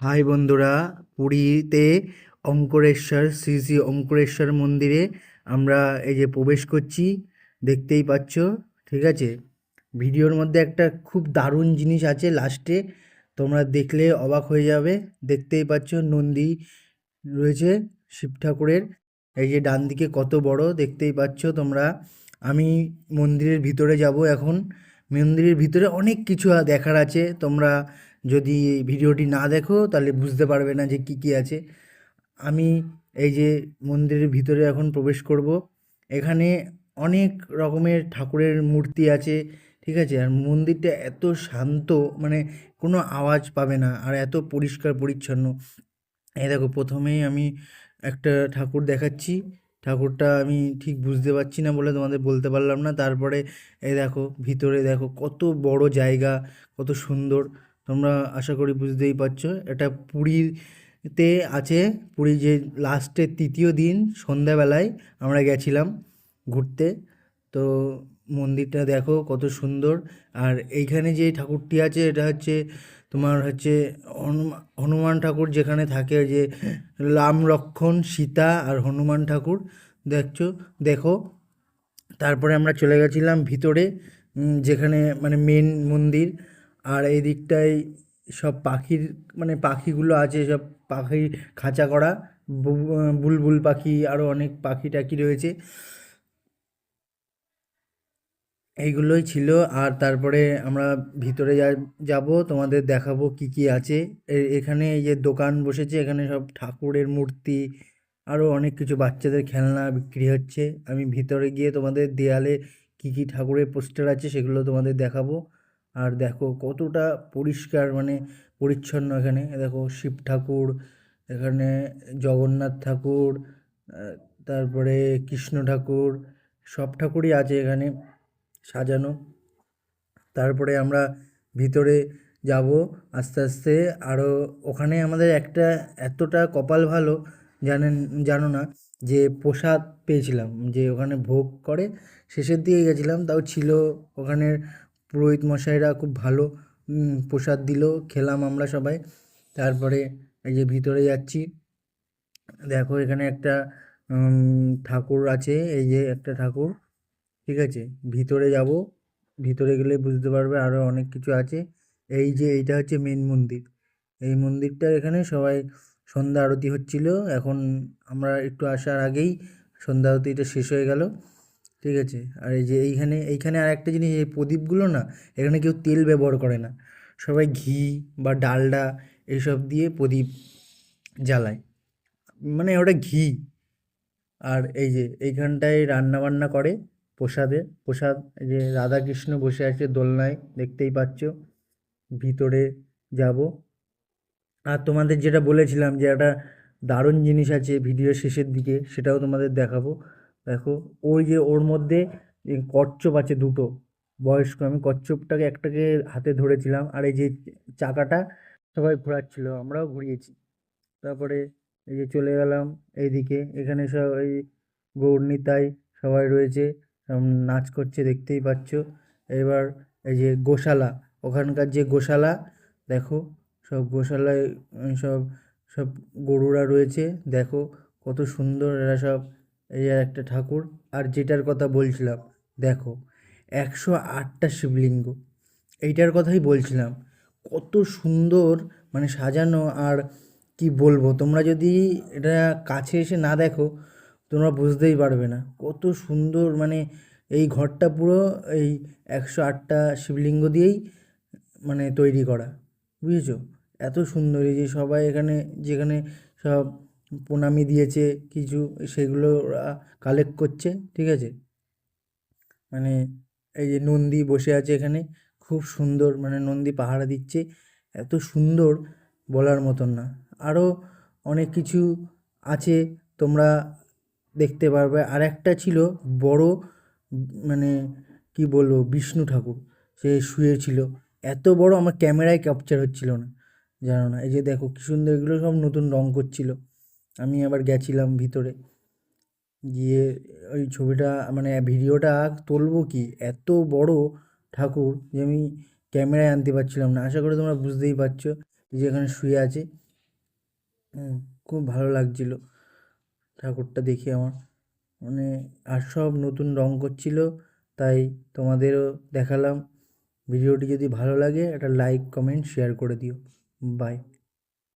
High বন্ধুরা, পুরীতে অঙ্কুরেশ্বর, শ্রী শ্রী অঙ্কুরেশ্বর মন্দিরে আমরা এই যে প্রবেশ করছি, দেখতেই পাচ্ছ, ঠিক আছে? ভিডিওর মধ্যে একটা খুব দারুণ জিনিস আছে লাস্টে তোমরা দেখলে অবাক হয়ে যাবে, দেখতেই পাচ্ছ নন্দী রয়েছে শিব ঠাকুরের, এই যে ডান দিকে কত বড়, দেখতেই পাচ্ছ তোমরা। আমি মন্দিরের ভিতরে যাব এখন, মন্দিরের ভিতরে অনেক কিছু দেখার আছে, তোমরা যদি ভিডিওটি না দেখো, তাহলে বুঝতে পারবে না যে কী কী আছে। আমি এই যে মন্দিরের ভিতরে এখন প্রবেশ করব। এখানে অনেক রকমের ঠাকুরের মূর্তি আছে, ঠিক আছে? আর মন্দিরটা এত শান্ত মানে কোনো আওয়াজ পাবে না আর এত পরিষ্কার পরিচ্ছন্ন। এই দেখো, প্রথমেই আমি একটা ঠাকুর দেখাচ্ছি। ঠাকুরটা আমি ঠিক বুঝতে পারছি না বলে তোমাদের বলতে পারলাম না। তারপরে এই দেখো, ভিতরে দেখো কত বড় জায়গা, কত সুন্দর। তোমরা আশা করি বুঝতেই পারছ। এটা পুরীতে আছে, পুরী যে লাস্টের তৃতীয় দিন সন্ধ্যাবেলায় আমরা গেছিলাম ঘুরতে। তো মন্দিরটা দেখো কত সুন্দর। আর এইখানে যে ঠাকুরটি আছে, এটা হচ্ছে তোমার হচ্ছে হনুমা হনুমান ঠাকুর যেখানে থাকে যে রাম লক্ষ্মণ সীতা আর হনুমান ঠাকুর। দেখছ? দেখো। তারপরে আমরা চলে গেছিলাম ভিতরে যেখানে মানে মেন মন্দির। আর এই দিকটায় সব পাখির মানে পাখিগুলো আছে, সব পাখি খাঁচা করা বুলবুল পাখি আরও অনেক পাখি টাখি রয়েছে। এইগুলোই ছিল, আর তারপরে আমরা ভিতরে যাব, তোমাদের দেখাবো কি কি আছে। এখানে এই যে দোকান বসেছে, এখানে সব ঠাকুরের মূর্তি আরও অনেক কিছু বাচ্চাদের খেলনা বিক্রি হচ্ছে। আমি ভিতরে গিয়ে তোমাদের দেয়ালে কি কি ঠাকুরের পোস্টার আছে, সেগুলো তোমাদের দেখাবো। আর দেখো কতটা পরিষ্কার মানে পরিচ্ছন্ন এখানে। দেখো শিব ঠাকুর, এখানে জগন্নাথ ঠাকুর তারপরে কৃষ্ণ ঠাকুর, সব ঠাকুরই আছে এখানে সাজানো। তারপরে আমরা ভিতরে যাব আস্তে আস্তে। আরও ওখানে আমাদের একটা এতটা কপাল ভালো জানেন, জানো না, যে প্রসাদ পেয়েছিলাম, যে ওখানে ভোগ করে শেষের দিকে গেছিলাম, তাও ছিল ওখানের পুরোহিত মশাইরা খুব ভালো প্রসাদ দিল, খেলাম আমরা সবাই। তারপরে এই যে ভিতরে যাচ্ছি, দেখো এখানে একটা ঠাকুর আছে, এই যে একটা ঠাকুর, ঠিক আছে? ভিতরে যাব, ভিতরে গেলে বুঝতে পারবে আরও অনেক কিছু আছে। এই যে এইটা হচ্ছে মেন মন্দির। এই মন্দিরটার এখানে সবাই সন্ধ্যা আরতি হচ্ছিল, এখন আমরা একটু আসার আগেই সন্ধ্যা আরতিটা শেষ হয়ে গেল। ঠিক আছে? আর এই যে এইখানে এইখানে আর একটা জিনিস, এই প্রদীপগুলো না, এখানে কেউ তেল ব্যবহার করে না। সবাই ঘি বা ডালডা এইসব দিয়ে প্রদীপ জ্বালায়। মানে ওটা ঘি। আর এই যে এইখানটায় রান্না বান্না করে প্রসাদে প্রসাদ যে রাধাকৃষ্ণ বসে আছে দোলনায়, দেখতেই পাচ্ছ। ভিতরে যাব। আর তোমাদের যেটা বলেছিলাম যে একটা দারুণ জিনিস আছে ভিডিও শেষের দিকে, সেটাও তোমাদের দেখাবো। দেখো, ওই যে ওর মধ্যে কচ্ছপ আছে দুটো, বয়স্ক, আমি কচ্ছপটাকে একটাকে হাতে ধরেছিলাম আর এই যে চাকাটা সবাই ঘোরাচ্ছিল, আমরাও ঘুরিয়েছি। তারপরে এই যে চলে গেলাম এইদিকে, এখানে সব এই গৌরনিতাই সবাই রয়েছে নাচ করছে, দেখতেই পাচ্ছ। এবার এই যে গোশালা, ওখানকার যে গোশালা, দেখো, সব গোশালায়, সব সব গরুরা রয়েছে, দেখো কত সুন্দর এরা সব এই আর একটা ঠাকুর। আর যেটার কথা বলছিলাম, দেখো, একশো আটটা শিবলিঙ্গ। এইটার কথাই বলছিলাম। কত সুন্দর মানে সাজানো আর কি বলব, তোমরা যদি এটা কাছে এসে না দেখো, তোমরা বুঝতেই পারবে না। কত সুন্দর মানে এই ঘরটা পুরো এই একশো আটটা শিবলিঙ্গ দিয়েই মানে তৈরি করা, বুঝেছ? এত সুন্দর এই যে সবাই এখানে, যেখানে সব প্রণামী দিয়েছে, কিছু সেগুলো ওরা কালেক্ট করছে, ঠিক আছে? মানে এই যে নন্দী বসে আছে এখানে, খুব সুন্দর মানে নন্দী পাহারা দিচ্ছে, এত সুন্দর বলার মতন না। আরও অনেক কিছু আছে তোমরা দেখতে পারবে। আর একটা ছিল বড় মানে কি বলব, বিষ্ণু ঠাকুর, সে শুয়ে ছিল। এত বড় আমার ক্যামেরায় ক্যাপচার হচ্ছিল না, জানো না? এই যে দেখো, কি সুন্দর এগুলো সব নতুন রং করছিল। আমি আবার গেছিলাম ভিতরে। গিয়ে ওই ছবিটা মানে ভিডিওটা তুলবো কি? এত বড় ঠাকুর যে আমি ক্যামেরায় আনতে পারছিলাম না। আশা করি তোমরা বুঝতেই পারছ যে এখানে শুয়ে আছে। খুব ভালো লাগছিল ঠাকুরটা দেখে আমার। মানে আর সব নতুন রং করছিল, তাই তোমাদেরও দেখালাম। ভিডিওটি যদি ভালো লাগে একটা লাইক, কমেন্ট, শেয়ার করে দিও। বাই।